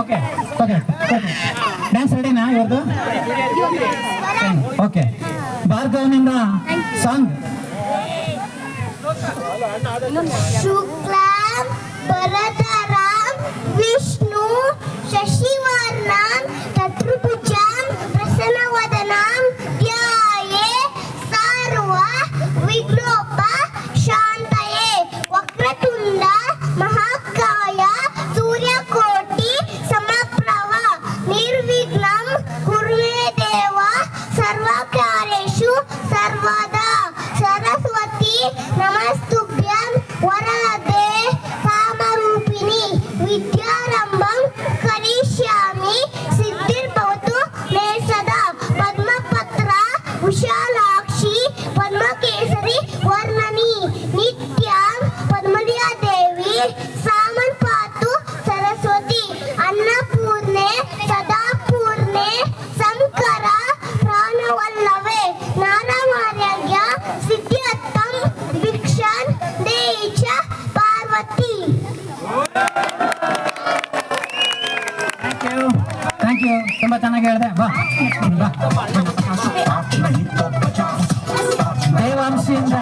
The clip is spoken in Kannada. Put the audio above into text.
ಓಕೆ ಓಕೆ ಡ್ಯಾನ್ಸ್ ರೆಡಿನಾ ಇವ್ರದ್ದು ಓಕೆ ಭಾರ್ಗವನಿಂದ ಸಾಂಗ್ ಶುಕ್ಲಾ తర్వాత సరస్వతి నమస్తుభ్యం వరదే కామరూపిణి విద్యారంభం కరిష్యామి సిద్ధిర్భవతు మే సదా పద్మపత్ర విశాల ಥ್ಯಾಂಕ್ ಯು. ತುಂಬ ಚೆನ್ನಾಗಿ ಹೇಳಿದೆ. ಬಾ. ದೇವಾಂಶಿಯಿಂದ